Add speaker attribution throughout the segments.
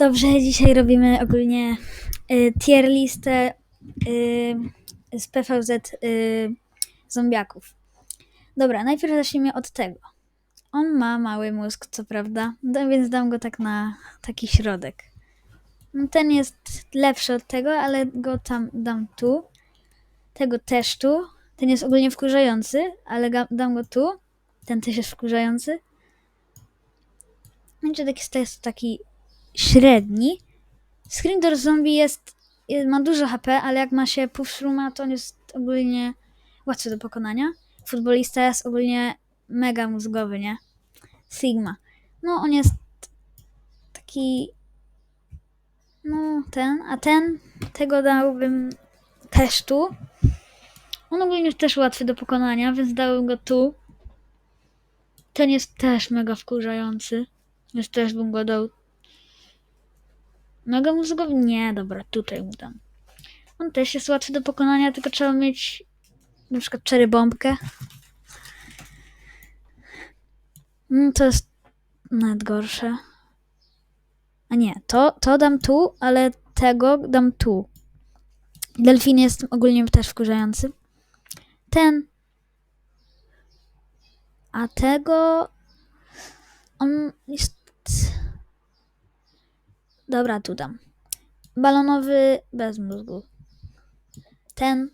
Speaker 1: Dobrze, dzisiaj robimy ogólnie y, tier listę y, z PVZ y, zombiaków. Dobra, najpierw zacznijmy od tego. On ma mały mózg, co prawda, da- więc dam go tak na taki środek. No, Ten jest lepszy od tego, ale go tam dam tu. Tego też tu. Ten jest ogólnie wkurzający, ale dam go tu. Ten też jest wkurzający. Będzie taki, jest taki średni. Screen Zombie jest, ma dużo HP, ale jak ma się Puffshruma, to on jest ogólnie łatwy do pokonania. Futbolista jest ogólnie mega mózgowy, nie? Sigma. No, on jest taki... No, ten, a ten, tego dałbym też tu. On ogólnie jest też łatwy do pokonania, więc dałbym go tu. Ten jest też mega wkurzający, więc też bym go dał Mega mózgowy? Nie, dobra, tutaj mu dam. On też jest łatwy do pokonania, tylko trzeba mieć na przykład cztery bombkę. Mm, to jest nawet gorsze. A nie, to, to dam tu, ale tego dam tu. Delfin jest ogólnie też wkurzający. Ten. A tego. On jest. Dobra, tu dam. Balonowy bez mózgu. Ten.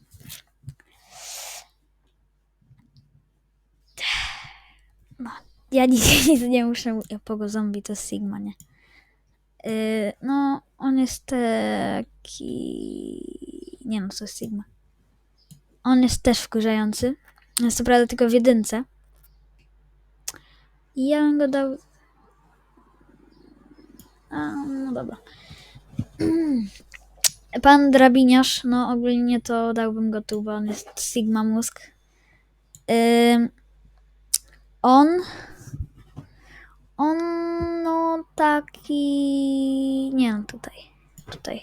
Speaker 1: No, ja nic, nie muszę. Pogo zombie to Sigma, nie? Yy, no, on jest taki. Nie no, to jest Sigma. On jest też wkurzający. Jest to prawda tylko w jedynce. I ja bym go dał. A, no dobra. Pan drabiniarz, no ogólnie to dałbym go tu, bo on jest Sigma mózg. On. On, no taki. Nie no, tutaj. Tutaj.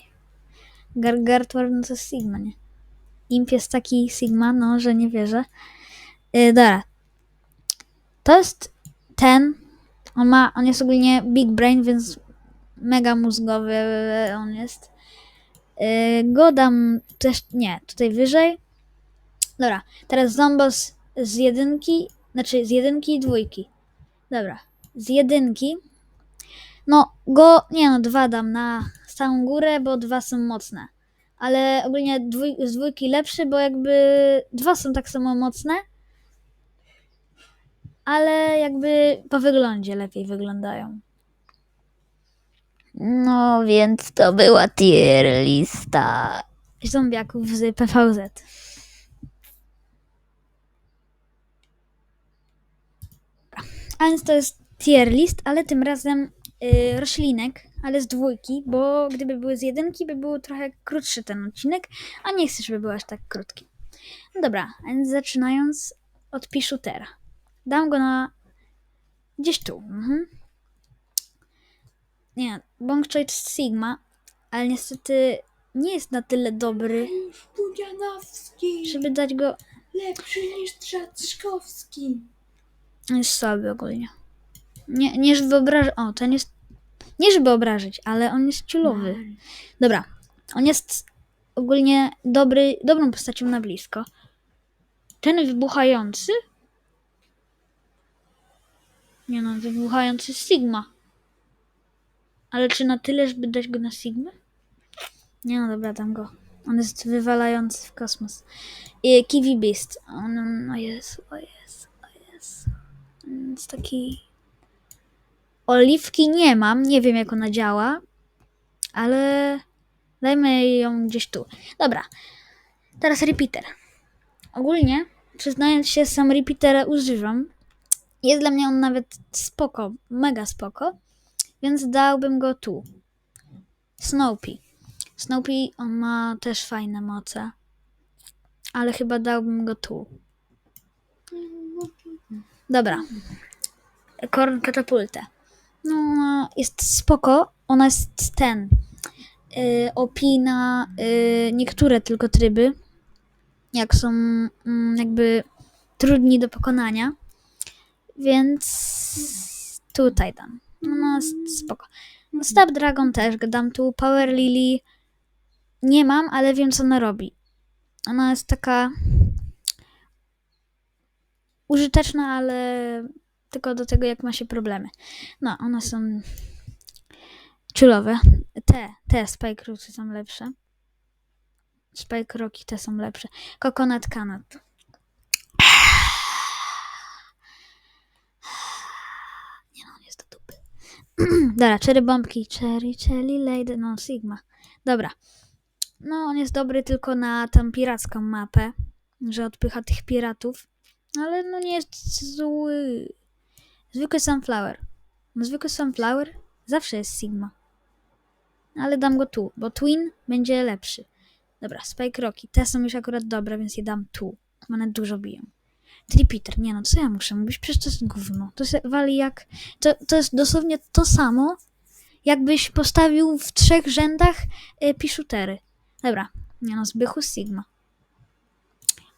Speaker 1: Gargartwar, no to jest Sigma, nie? Imp jest taki Sigma, no, że nie wierzę. Yy, dobra. To jest ten. On ma, on jest ogólnie big brain, więc mega mózgowy on jest. Yy, go dam też, nie, tutaj wyżej. Dobra, teraz Zombos z jedynki, znaczy z jedynki i dwójki. Dobra, z jedynki. No, go, nie no, dwa dam na samą górę, bo dwa są mocne. Ale ogólnie dwój, z dwójki lepszy, bo jakby dwa są tak samo mocne. Ale jakby po wyglądzie lepiej wyglądają.
Speaker 2: No więc to była tier lista.
Speaker 1: zombiaków z PVZ. A więc to jest tier list, ale tym razem y, roślinek, ale z dwójki, bo gdyby były z jedynki, by był trochę krótszy ten odcinek, a nie chcę, żeby był aż tak krótki. No dobra, a więc zaczynając od Pishutera. Dam go na gdzieś tu. Mhm. Nie, Bongchoid Sigma, ale niestety nie jest na tyle dobry,
Speaker 3: Pudzianowski
Speaker 1: żeby dać go
Speaker 3: lepszy niż Trzaskowski.
Speaker 1: On jest słaby ogólnie. Nie, nie żeby obrażać. O, ten jest. Nie żeby obrażać, ale on jest ciulowy. Dobra. On jest ogólnie dobry, dobrą postacią na blisko. Ten wybuchający. Nie no, wybuchający Sigma. Ale czy na tyle, żeby dać go na Sigmę? Nie no, dobra, dam go. On jest wywalający w kosmos. I Kiwi Beast. On, o Jezu, o Jezu, o Jezu. Więc taki. Oliwki nie mam, nie wiem jak ona działa, ale dajmy ją gdzieś tu. Dobra, teraz repeater. Ogólnie, przyznając się, sam repeatera używam. Jest dla mnie on nawet spoko, mega spoko, więc dałbym go tu. Snoopy. Snoopy, on ma też fajne moce, ale chyba dałbym go tu. Dobra. Korn katapultę. No, jest spoko. Ona jest ten. Yy, opina yy, niektóre tylko tryby. Jak są mm, jakby trudni do pokonania. Więc tutaj dam. No, spoko. No, Snapdragon też go dam tu. Power Lily nie mam, ale wiem co ona robi. Ona jest taka użyteczna, ale tylko do tego, jak ma się problemy. No, one są chillowe. Te, te Spike są lepsze. Spike Rocky te są lepsze. Coconut Canut. Nie no, on jest do dupy. Dobra, Cherry Bombki. Cherry, Cherry Lady, no Sigma. Dobra. No, on jest dobry tylko na tam piracką mapę, że odpycha tych piratów. Ale no nie jest zły. Zwykły Sunflower. No, zwykły Sunflower zawsze jest Sigma. Ale dam go tu, bo Twin będzie lepszy. Dobra, Spike Rocky. Te są już akurat dobre, więc je dam tu. One dużo biją. Tripiter. Nie no, co ja muszę mówić? Przecież to jest gówno. To się wali jak... To, to jest dosłownie to samo, jakbyś postawił w trzech rzędach y, piszutery. Dobra. Nie no, Zbychu Sigma.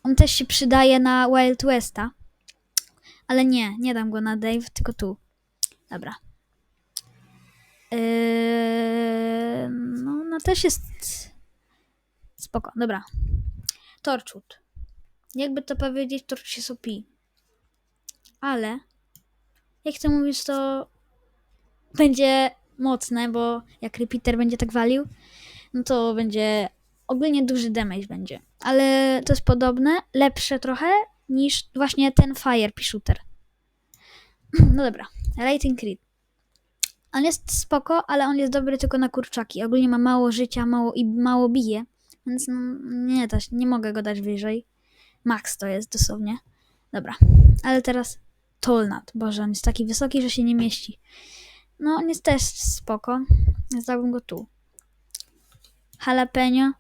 Speaker 1: On też się przydaje na Wild Westa. Ale nie, nie dam go na Dave, tylko tu. Dobra. Yy, no, ona też jest spoko. Dobra. Torchwood. Jakby to powiedzieć, Torch jest OP. Ale jak to mówisz, to będzie mocne, bo jak Repeater będzie tak walił, no to będzie ogólnie duży damage będzie. Ale to jest podobne, lepsze trochę niż właśnie ten Fire Shooter. No dobra, Rating Crit. On jest spoko, ale on jest dobry tylko na kurczaki. Ogólnie ma mało życia, mało i mało bije, więc no, nie się, nie mogę go dać wyżej. Max to jest dosłownie. Dobra, ale teraz Tolnat. Boże, on jest taki wysoki, że się nie mieści. No, on jest też spoko. Więc dałbym go tu. Jalapeno.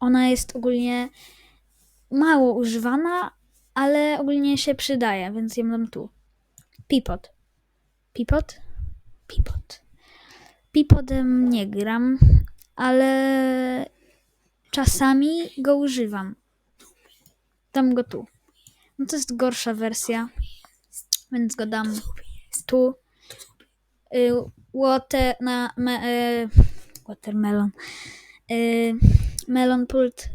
Speaker 1: Ona jest ogólnie mało używana, ale ogólnie się przydaje, więc ją dam tu. Pipot. Pipot? Pipot. Pipodem nie gram, ale czasami go używam. Dam go tu. No to jest gorsza wersja, więc go dam tu. Y, water na me, y, watermelon. Y, melon pult.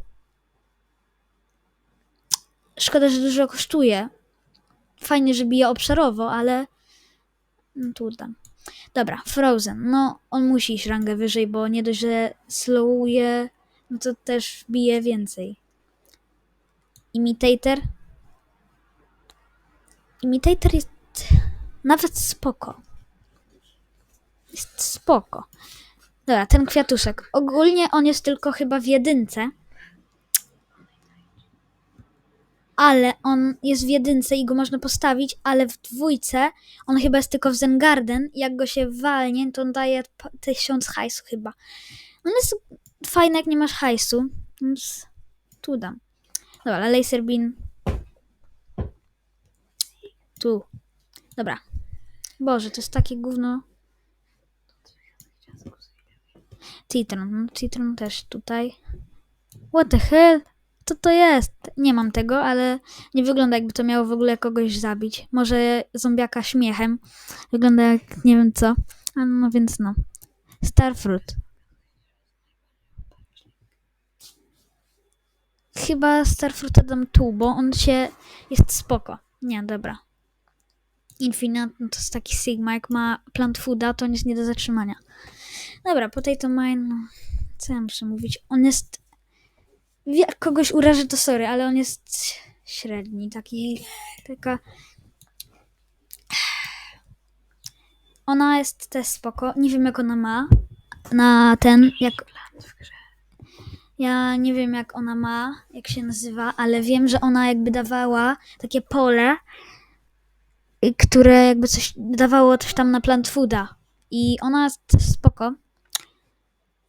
Speaker 1: Szkoda, że dużo kosztuje. Fajnie, że bije obszarowo, ale no, tu dam. Dobra, Frozen. No, on musi iść rangę wyżej, bo nie dość, że slowuje, no to też bije więcej. Imitator. Imitator jest nawet spoko. Jest spoko. Dobra, ten kwiatuszek. Ogólnie on jest tylko chyba w jedynce. Ale on jest w jedynce i go można postawić, ale w dwójce on chyba jest tylko w Zengarden. Jak go się walnie, to on daje tysiąc hajsu chyba. On jest fajny, jak nie masz hajsu, więc tu dam. Dobra, laser beam. Tu. Dobra. Boże, to jest takie gówno. Citron. No, Citron też tutaj. What the hell? Co to jest? Nie mam tego, ale nie wygląda jakby to miało w ogóle kogoś zabić. Może zombiaka śmiechem. Wygląda jak nie wiem co. A no więc no. Starfruit. Chyba Starfruita dam tu, bo on się... jest spoko. Nie, dobra. Infinite no to jest taki Sigma, jak ma plant fooda, to on jest nie do zatrzymania. Dobra, Potato Mine, no, co ja muszę mówić? On jest... Jak kogoś uraży, to sorry, ale on jest średni, taki... taka... Ona jest też spoko, nie wiem jak ona ma na ten, jak... Ja nie wiem jak ona ma, jak się nazywa, ale wiem, że ona jakby dawała takie pole, y, które jakby coś dawało coś tam na plant fooda. I ona jest spoko.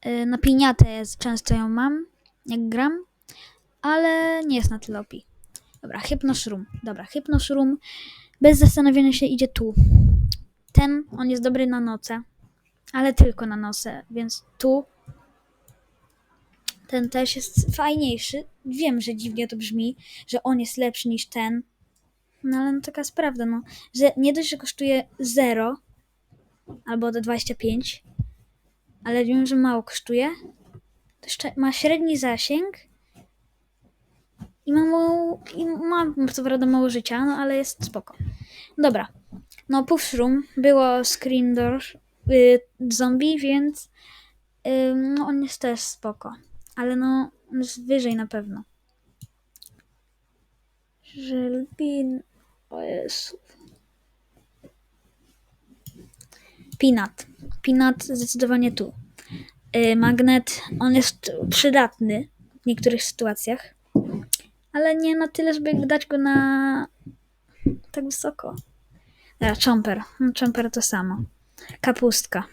Speaker 1: Y, Na piniatę jest, często ją mam, jak gram, ale nie jest na tyle OP. Dobra, Hypnoshroom. Dobra, Hypnoshroom. Bez zastanowienia się idzie tu. Ten, on jest dobry na noce, ale tylko na noce, więc tu. Ten też jest fajniejszy. Wiem, że dziwnie to brzmi, że on jest lepszy niż ten. No ale no taka jest prawda, no. Że nie dość, że kosztuje 0 albo do 25, ale wiem, że mało kosztuje. To jeszcze ma średni zasięg i ma, mało, i ma co prawda mało życia, no ale jest spoko. Dobra. No, Puffroom było Screen Door y, zombie, więc y, no, on jest też spoko. Ale no, jest wyżej na pewno. Żelbin. O Jezu. Peanut. Peanut zdecydowanie tu. Y, magnet, on jest przydatny w niektórych sytuacjach, ale nie na tyle, żeby dać go na tak wysoko. Dobra, Chomper. No, Chomper to samo. Kapustka.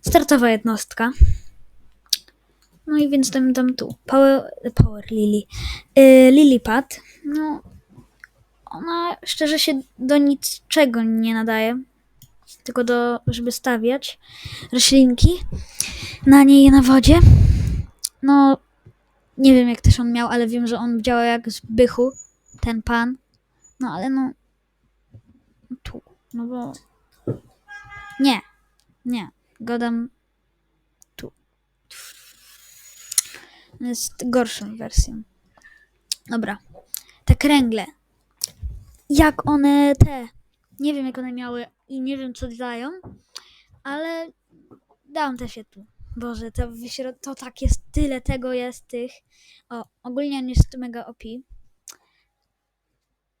Speaker 1: Startowa jednostka. No i więc dam, dam tu. Power, power Lily. Yy, Lilipad. No, ona szczerze się do niczego nie nadaje. Tylko do, żeby stawiać roślinki na niej na wodzie. No, nie wiem jak też on miał, ale wiem, że on działa jak z bychu, ten pan. No, ale no, tu, no bo... Nie, nie, go dam tu. On Jest gorszą wersją. Dobra, te kręgle. Jak one te, nie wiem jak one miały i nie wiem co dają, ale dam też je tu. Boże, to, to tak jest, tyle tego jest tych. O, ogólnie on jest mega OP.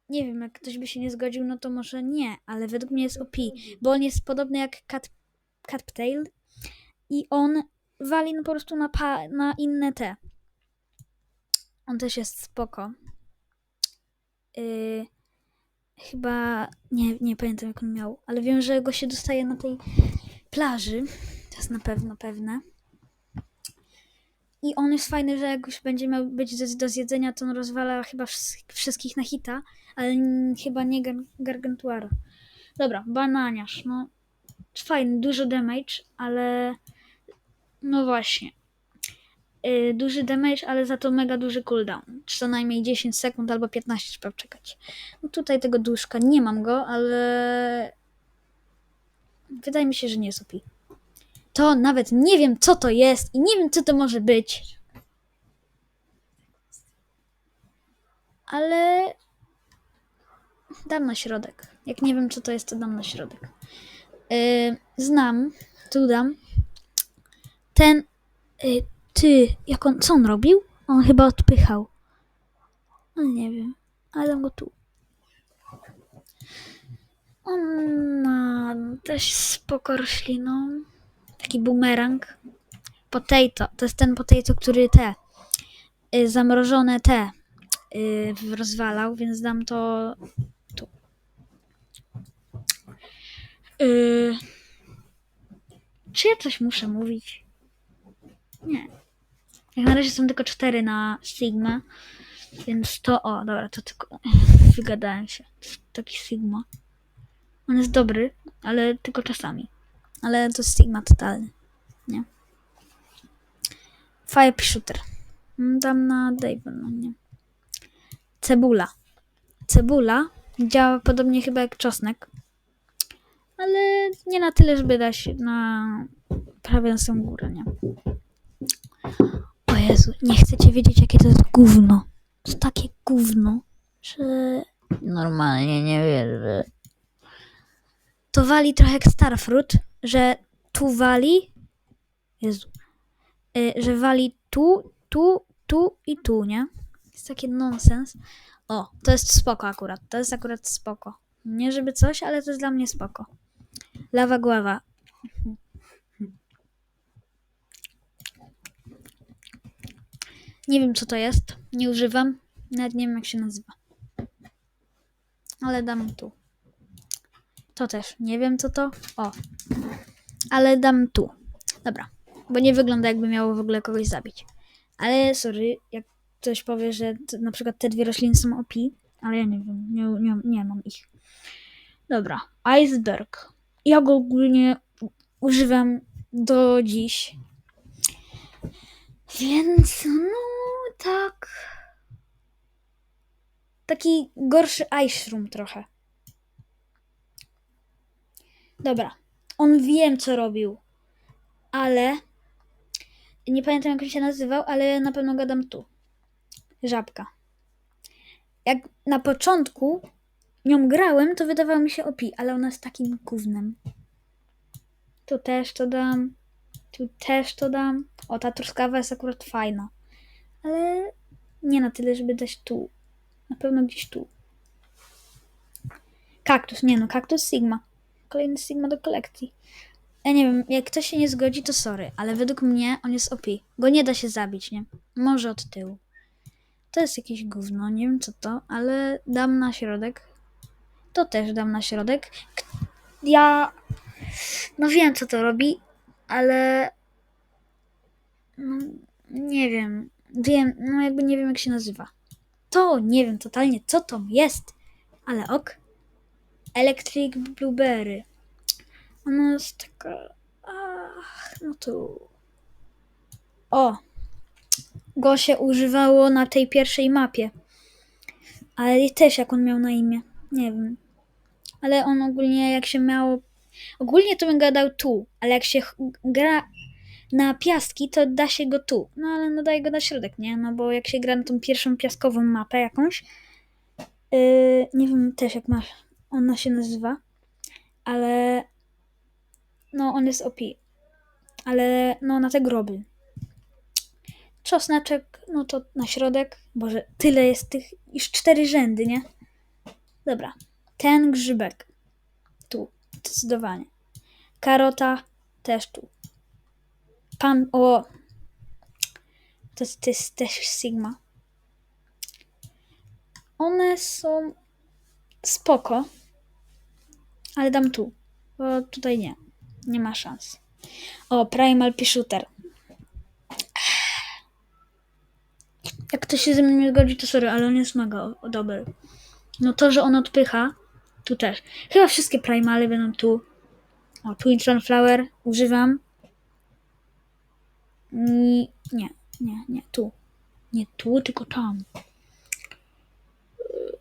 Speaker 1: Nie wiem, jak ktoś by się nie zgodził, no to może nie, ale według mnie jest OP, bo on jest podobny jak Cat, Cattail i on wali no po prostu na, pa, na inne te. On też jest spoko. Yy, chyba, nie, nie pamiętam jak on miał, ale wiem, że go się dostaje na tej plaży. To jest na pewno pewne. I on jest fajny, że jak już będzie miał być do, do zjedzenia, to on rozwala chyba wsz- wszystkich na hita, ale chyba nie gar- gargantuara. Dobra, bananiarz, no fajny, dużo damage, ale no właśnie. Yy, duży damage, ale za to mega duży cooldown. Co najmniej 10 sekund albo 15 trzeba czekać. No tutaj tego duszka nie mam go, ale wydaje mi się, że nie jest. To nawet nie wiem, co to jest i nie wiem, co to może być. Ale dam na środek. Jak nie wiem, co to jest, to dam na środek. Yy, znam, tu dam. Ten, yy, ty, jak on, co on robił? On chyba odpychał. No nie wiem, ale dam go tu. On ma też spoko rośliną. Taki bumerang. Potato. To jest ten potato, który te y, zamrożone te y, rozwalał, więc dam to tu. Y, czy ja coś muszę mówić? Nie. Jak na razie są tylko cztery na Sigma, więc to, o, dobra, to tylko wygadałem się. Taki Sigma. On jest dobry, ale tylko czasami. Ale to Sigma totalny. Nie. Fire Shooter. Mm, Dam na Dave'a, no nie. Cebula. Cebula działa podobnie chyba jak czosnek. Ale nie na tyle, żeby dać na prawie na samą górę, nie. Jezu, nie chcecie wiedzieć, jakie to jest gówno. To takie gówno, że
Speaker 2: Normalnie nie wierzę.
Speaker 1: to wali trochę jak Starfruit, że tu wali. Jezu. Y, że wali tu, tu, tu i tu, nie? Jest taki nonsens. O, to jest spoko akurat. To jest akurat spoko. Nie żeby coś, ale to jest dla mnie spoko. Lawa głowa. Nie wiem co to jest. Nie używam. Nawet nie wiem jak się nazywa. Ale dam tu. To też. Nie wiem co to. O. Ale dam tu. Dobra. Bo nie wygląda jakby miało w ogóle kogoś zabić. Ale sorry, jak ktoś powie, że na przykład te dwie rośliny są OP, ale ja nie wiem, nie, nie, nie mam ich. Dobra. Iceberg. Ja go ogólnie używam do dziś. Więc no tak. Taki gorszy ice room trochę. Dobra. On wiem, co robił. ale nie pamiętam jak on się nazywał, ale na pewno gadam tu. Żabka. Jak na początku nią grałem, to wydawało mi się OP, ale ona jest takim gównem. Tu też to dam. Tu też to dam. O, ta truskawa jest akurat fajna. Ale nie na tyle, żeby dać tu. Na pewno gdzieś tu. Kaktus, nie no, kaktus Sigma. Kolejny Sigma do kolekcji. Ja nie wiem, jak ktoś się nie zgodzi, to sorry, ale według mnie on jest OP. Go nie da się zabić, nie? Może od tyłu. To jest jakieś gówno, nie wiem co to, ale dam na środek. To też dam na środek. Ja no wiem co to robi, ale no, nie wiem. Wiem, no jakby nie wiem jak się nazywa. To nie wiem totalnie co to jest, ale ok. Electric Blueberry. Ona jest taka. Ach, no tu. O! Go się używało na tej pierwszej mapie. Ale też jak on miał na imię. Nie wiem. Ale on ogólnie jak się miało. Ogólnie to bym gadał tu, ale jak się gra na piaski, to da się go tu. No ale no daj go na środek, nie? No bo jak się gra na tą pierwszą piaskową mapę jakąś. Yy, nie wiem też jak ma, ona się nazywa. Ale no on jest OP. Ale no na te groby. Czosnaczek, no to na środek. Boże, tyle jest tych, już cztery rzędy, nie? Dobra. Ten grzybek. Tu, zdecydowanie. Karota też tu. Pan, o. To, jest- też Sigma. One są spoko, ale dam tu, bo tutaj nie. Nie ma szans. O, Primal P-Shooter. Jak ktoś się ze mną nie zgodzi, to sorry, ale on jest mega dobry. No to, że on odpycha, tu też. Chyba wszystkie Primale będą tu. O, Twin Sunflower używam. Nie, nie, nie, tu. Nie tu, tylko tam.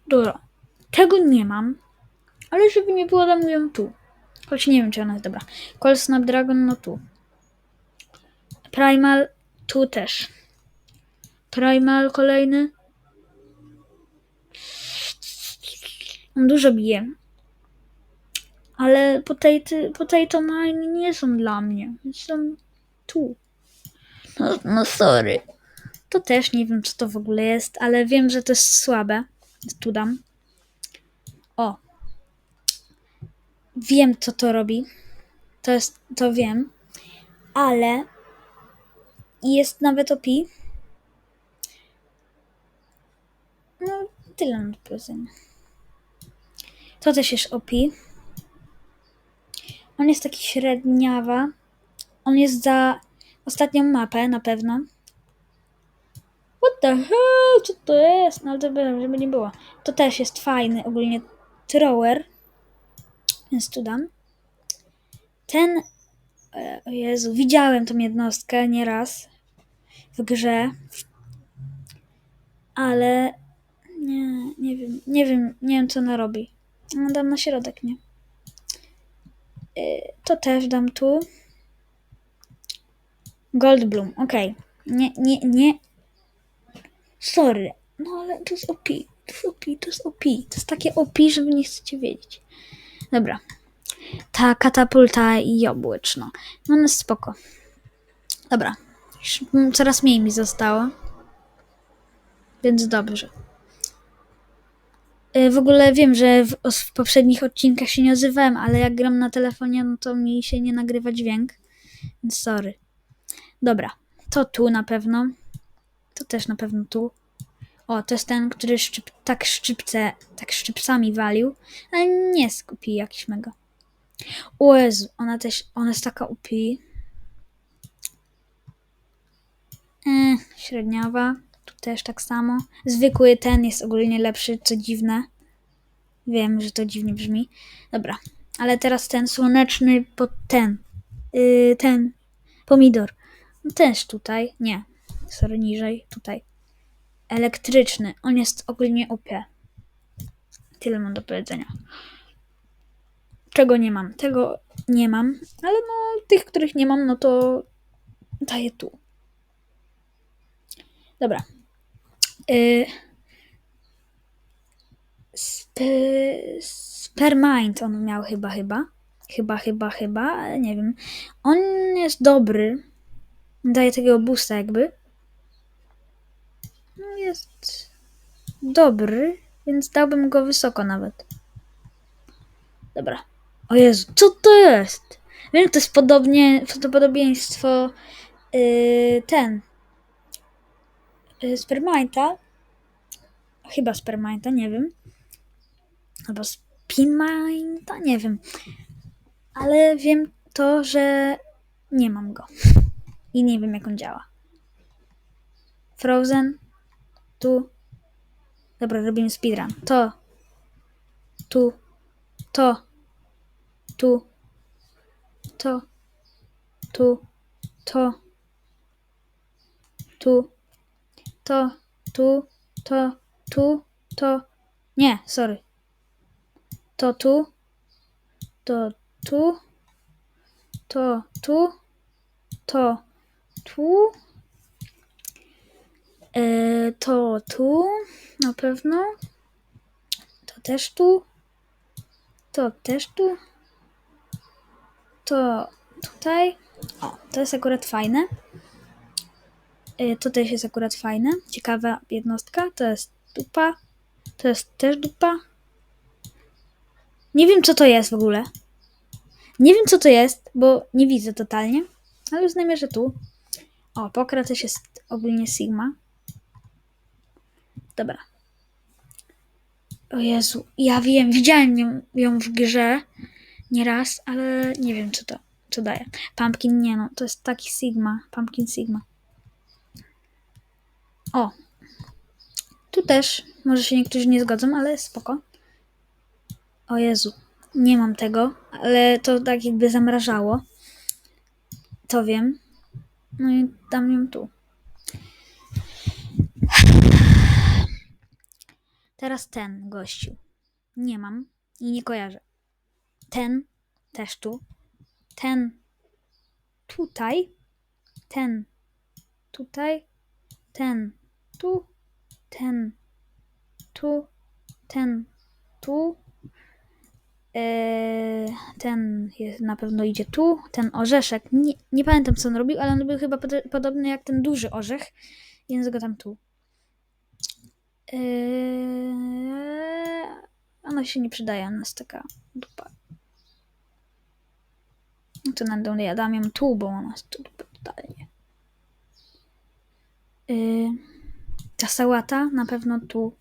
Speaker 1: Dobra. Tego nie mam, ale żeby nie było, dam ją tu. Choć nie wiem, czy ona jest dobra. Call Snapdragon, no tu. Primal, tu też. Primal kolejny. On dużo bije. Ale potato, potato mine nie są dla mnie. Są tu.
Speaker 2: No, no sorry.
Speaker 1: To też nie wiem, co to w ogóle jest, ale wiem, że to jest słabe. Tu dam. O. Wiem, co to robi. To jest, to wiem. Ale jest nawet OP. No, tyle do powiedzenia. To też jest OP. On jest taki średniawa. On jest za ostatnią mapę na pewno. What the hell? Co to jest? No ale to by, żeby nie było. To też jest fajny ogólnie thrower. Więc tu dam. Ten. e, O Jezu, widziałem tą jednostkę nieraz w grze. Ale nie, nie wiem, nie wiem, nie wiem co ona robi. No, dam na środek, nie? E, To też dam tu. Goldblum, okej. Nie, nie, nie, Sorry, no ale to jest OP, to jest OP, to jest OP. To jest takie OP, że wy nie chcecie wiedzieć. Dobra. Ta katapulta jabłeczna. No ona jest spoko. Dobra. Już coraz mniej mi zostało. Więc dobrze. Y, W ogóle wiem, że w, poprzednich odcinkach się nie odzywałem, ale jak gram na telefonie, no to mi się nie nagrywa dźwięk. Sorry. Dobra. To tu na pewno. To też na pewno tu. O, to jest ten, który szczyp, tak szczypce, tak szczypcami walił, ale nie skupi jakiś mega. O Jezu, ona też, ona jest taka upi. E, średniowa, tu też tak samo. Zwykły ten jest ogólnie lepszy, co dziwne. Wiem, że to dziwnie brzmi. Dobra, ale teraz ten słoneczny, pod ten, yy, ten pomidor. No też tutaj, nie, sorry, niżej, tutaj elektryczny. On jest ogólnie OP. Tyle mam do powiedzenia. czego nie mam. Tego nie mam, ale no tych, których nie mam, no to daję tu. Dobra. Y... Spe... Spermind on miał chyba, chyba. Chyba, chyba, chyba, nie wiem. On jest dobry. Daje tego boosta jakby. No jest dobry, więc dałbym go wysoko nawet. Dobra. O Jezu, co to jest? Wiem, to jest podobnie, prawdopodobieństwo yy, ten. Yy, Spermita. Chyba Spermita, nie wiem. Albo Spinmita, nie wiem. Ale wiem to, że nie mam go. I nie wiem, jak on działa. Frozen. Tu. Dobra, robimy speedrun. To. Tu. To. Tu. To. Tu. To. Tu. To. Tu. To. Tu. To. Nie, sorry. To tu. To tu. To tu. To tu. E, to tu. Na pewno. To też tu. To też tu. To tutaj. O, to jest akurat fajne. Y, To też jest akurat fajne. Ciekawa jednostka. To jest dupa. To jest też dupa. Nie wiem, co to jest w ogóle. Nie wiem, co to jest, bo nie widzę totalnie. Ale uznajmy, że tu. O, pokra jest ogólnie Sigma. Dobra. O Jezu, ja wiem, widziałem ją, ją w grze nieraz, ale nie wiem, co to, co daje. Pumpkin nie no, to jest taki Sigma, Pumpkin Sigma. O, tu też, może się niektórzy nie zgodzą, ale spoko. O Jezu, nie mam tego, ale to tak jakby zamrażało. To wiem. No i dam ją tu. Teraz ten gościu. Nie mam i nie kojarzę. Ten też tu. Ten tutaj. Ten tutaj. Ten tu. Ten tu. Ten tu. Eee, ten jest, na pewno idzie tu. Ten orzeszek. Nie, nie pamiętam co on robił, ale on był chyba pod, podobny jak ten duży orzech. Więc go tam tu. Eee, ona się nie przydaje, ona jest taka dupa. No to będą ja dam ją tu, bo ona jest tu totalnie. Eee, ta sałata na pewno tu.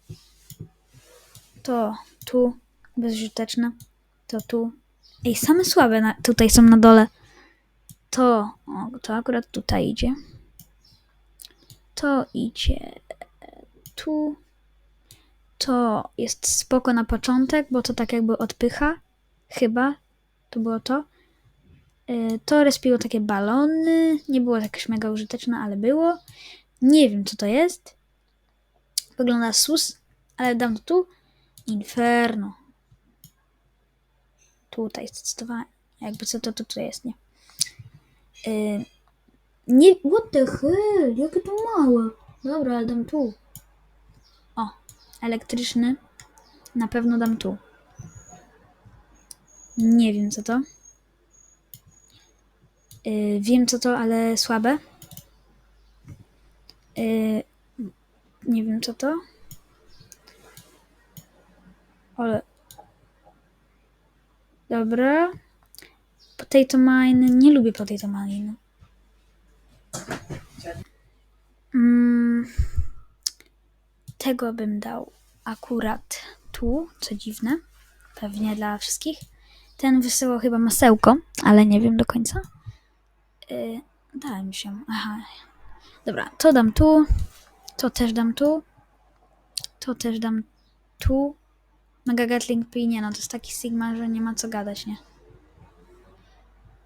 Speaker 1: To tu. Bezużyteczne. To tu. Ej, same słabe na, tutaj są na dole. To, o, to akurat tutaj idzie. To idzie tu. To jest spoko na początek, bo to tak jakby odpycha. Chyba. To było to. Y, To respiło takie balony. Nie było jakieś mega użyteczne, ale było. Nie wiem, co to jest. Wygląda sus, ale dam to tu. Inferno. Tutaj zdecydowanie. Jakby co to, tutaj jest, nie? Y, nie, what the hell? Jakie to małe. Dobra, ale dam tu. O, elektryczny. Na pewno dam tu. Nie wiem co to. Y, wiem co to, ale słabe. Y, nie wiem co to. Ale. Dobra. Potato mine. Nie lubię potato mine. Mm, tego bym dał akurat tu, co dziwne. Pewnie dla wszystkich. Ten wysyłał chyba masełko, ale nie wiem do końca. Yy, dałem się. Aha. Dobra, to dam tu. To też dam tu. To też dam tu. Mega Gatling P nie no, to jest taki Sigma, że nie ma co gadać, nie?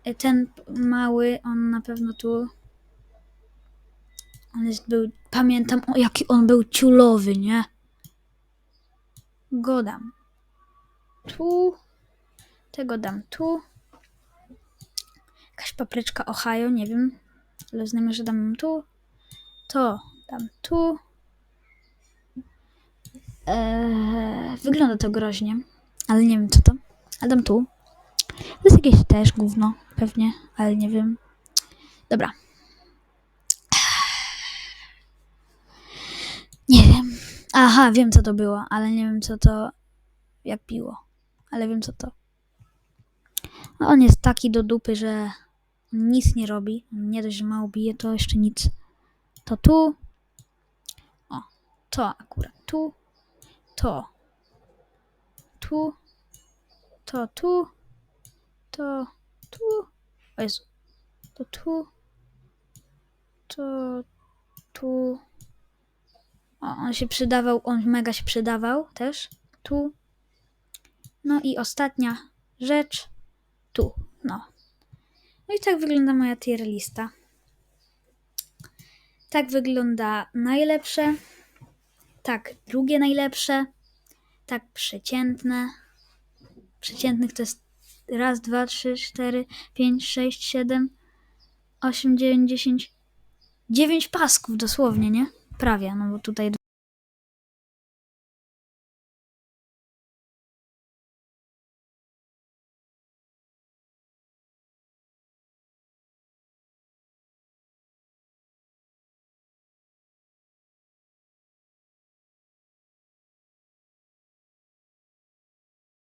Speaker 1: Y, Ten mały, on na pewno tu. On jest, był, pamiętam, o jaki on był ciulowy, nie? Godam. Tu, Tego dam tu. Jakaś papryczka Ohio, nie wiem. Ale uznajmy, że dam tu. To dam tu. Eee, wygląda to groźnie, ale nie wiem co to. Ale dam tu. To jest jakieś też gówno, pewnie, ale nie wiem. Dobra. Nie wiem. Aha, wiem co to było, ale nie wiem co to. Jak piło. Ale wiem co to. A On jest taki do dupy, że nic nie robi. Nie dość, że mało bije, to jeszcze nic. To tu. O, to akurat tu. To. Tu. To tu. To tu. O Jezu. To tu. To tu. O, on się przydawał, on mega się przydawał też. Tu. No i ostatnia rzecz. Tu. No. No i tak wygląda moja tier lista. Tak wygląda najlepsze. Tak drugie najlepsze. Tak przeciętne. Przeciętnych to jest raz, dwa, trzy, cztery, pięć, sześć, siedem, osiem, dziewięć, dziesięć. Dziewięć pasków dosłownie, nie? Prawie, no bo tutaj